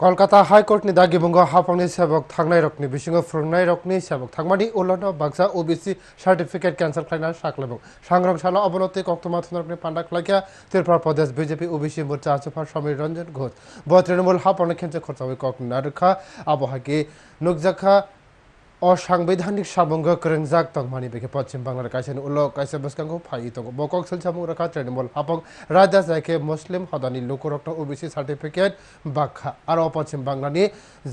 कलकाता हाइकोर्टनि दागिबुंगो हाफांनि सेबक थांनाय रकनि बिसिङाव फोरोंनाय रकनि सेबक थांमानि उल्लनो Baksa ओबिसि certificate cancel खालायना साख्लेबुं सांग्रांशाला अबनति कक्तमा थुनरकनि panda खलाइया Tripura प्रदेश बिजेपि ओबिसि मोर्चा आसुफा समीर रंजन घोष ब तृणमूल हाफांनि खेनसे खरसावै कक नारुखा आबहाकी नुकजाखा असांबैधानिक অসাংবিধানিক সাবঙ্গ করেনজাক তংমানি বেকে পশ্চিম বাংলার কাছেন উল্ল কাছে বসকাঙ্গু ফাই তঙ্গ বকক সেলসামু রাখা তৃণমূল হাপং রাজা জায়কে মুসলিম হদানি লুকুরক্ত ওবিসি সার্টিফিকেট বাখা। আর পশ্চিম বাংলানি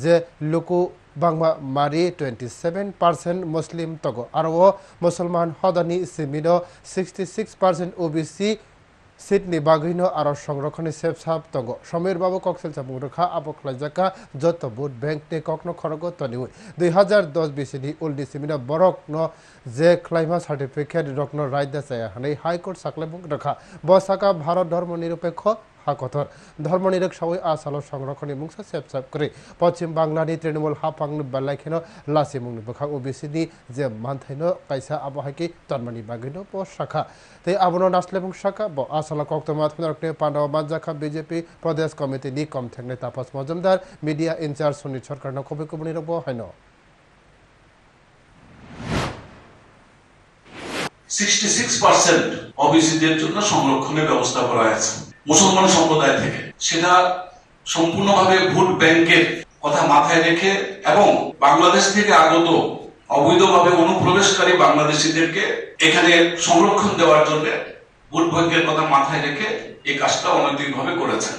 যে লুকু বাংমা মারি টোয়েন্টি সেভেন পার্সেন্ট মুসলিম তগ। আর ও মুসলমান হদানি সিমিন সিক্সটি সিক্স পার্সেন্ট ওবিসি সিডনি বাগৈনো আর সংরক্ষণে সেফ সাপ তগ সমীর বাবু কক্সেল চাবুং রেখা আবকলা জাকা যত বুট ব্যাংক তে কখনো খরগ তনি দুই হাজার দশ বিশিনি উল্ডি সিমিনা বরক ন জে ক্লাইমা সার্টিফিকেট রকন রায় চায় হানে হাইকোর্ট সাকলেবুং রেখা বসাকা ভারত ধর্ম নিরপেক্ষ হাকথর ধর্মনিরক সবাই আসাল সংরক্ষণে মুংসা সেপ সাপ করে পশ্চিম বাংলানি তৃণমূল হাফাংনি বালাইখেন লাসি মুংনি বখা ওবিসিনি যে মানথাইনো, কাইসা আবহাকি তন্মানি বাগিনো প শাখা। তৈ আবনো নাসলেবুং শাখা, ব আসালা কক্তমা থুনরকনে পান্ডব মানজাখা, বিজেপি প্রদেশ কমিটিনি কম থেংনে তাপস মজুমদার, মিডিয়া ইনচার্জ সুনীল সরকার রব সিক্সটি সিক্স পার্সেন্ট অবিসিদের জন্য সংরক্ষণের ব্যবস্থা করা মুসলমান সম্প্রদায় থেকে। সেটা সম্পূর্ণভাবে ভোট ব্যাংকের কথা মাথায় রেখে এবং বাংলাদেশ থেকে আগত অবৈধভাবে অনুপ্রবেশকারী বাংলাদেশিদেরকে এখানে সংরক্ষণ দেওয়ার জন্য ভোট ব্যাংকের কথা মাথায় রেখে এই কাজটা অনৈতিকভাবে করেছেন।